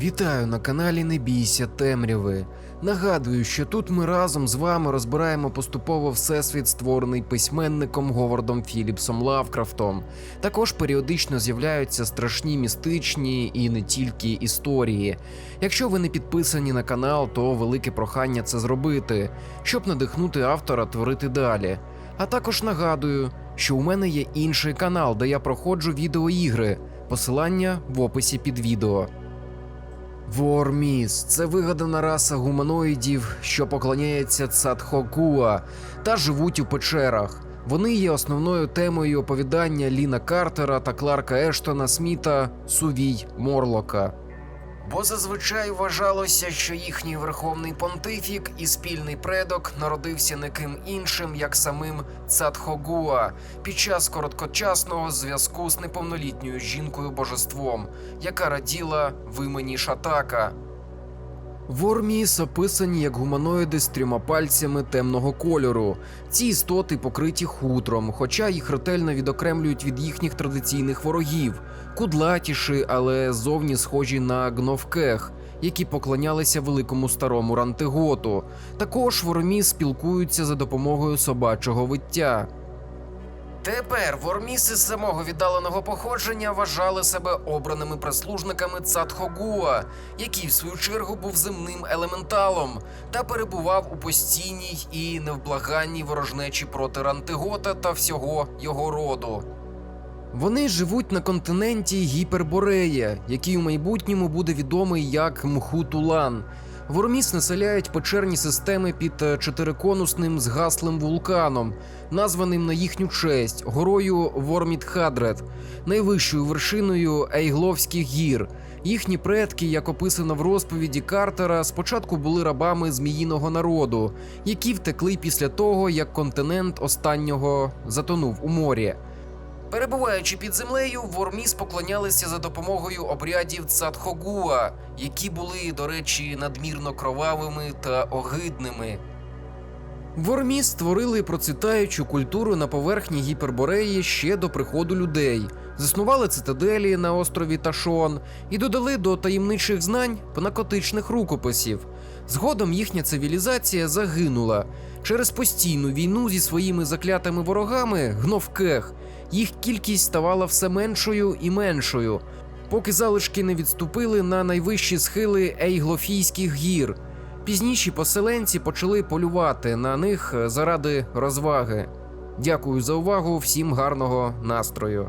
Вітаю на каналі Не бійся темряви. Нагадую, що тут ми разом з вами розбираємо поступово всесвіт, створений письменником Говардом Філіпсом Лавкрафтом. Також періодично з'являються страшні містичні і не тільки історії. Якщо ви не підписані на канал, то велике прохання це зробити, щоб надихнути автора творити далі. А також нагадую, що у мене є інший канал, де я проходжу відеоігри. Посилання в описі під відео. Ворміс це вигадана раса гуманоїдів, що поклоняється Цатхокуа та живуть у печерах. Вони є основною темою оповідання Ліна Картера та Кларка Ештона Сміта Сувій Морлока. Бо зазвичай вважалося, що їхній верховний понтифік і спільний предок народився не ким іншим, як самим Цатхогуа під час короткочасного зв'язку з неповнолітньою жінкою божеством, яка раділа в імені Шатака. Ворміс описані як гуманоїди з трьома пальцями темного кольору. Ці істоти покриті хутром, хоча їх ретельно відокремлюють від їхніх традиційних ворогів, кудлатіші, але зовні схожі на гновкех, які поклонялися великому старому рантиготу. Також ворміс спілкуються за допомогою собачого виття. Тепер ворміси з самого віддаленого походження вважали себе обраними прислужниками Цатхогуа, який в свою чергу був земним елементалом та перебував у постійній і невблаганній ворожнечі проти Рантигота та всього його роду. Вони живуть на континенті Гіперборея, який у майбутньому буде відомий як Мхутулан. Ворміс населяють печерні системи під е, чотириконусним згаслим вулканом, названим на їхню честь горою Вормітхадрет, найвищою вершиною Ейгловських гір. Їхні предки, як описано в розповіді Картера, спочатку були рабами зміїного народу, які втекли після того, як континент останнього затонув у морі. Перебуваючи під землею, ворміс поклонялися за допомогою обрядів Цатхогуа, які були, до речі, надмірно кровавими та огидними. Ворміс створили процвітаючу культуру на поверхні Гіпербореї ще до приходу людей, заснували цитаделі на острові Ташон і додали до таємничих знань панакотичних рукописів. Згодом їхня цивілізація загинула через постійну війну зі своїми заклятими ворогами гновкех. Їх кількість ставала все меншою і меншою, поки залишки не відступили на найвищі схили Ейглофійських гір. Пізніші поселенці почали полювати на них заради розваги. Дякую за увагу, всім гарного настрою.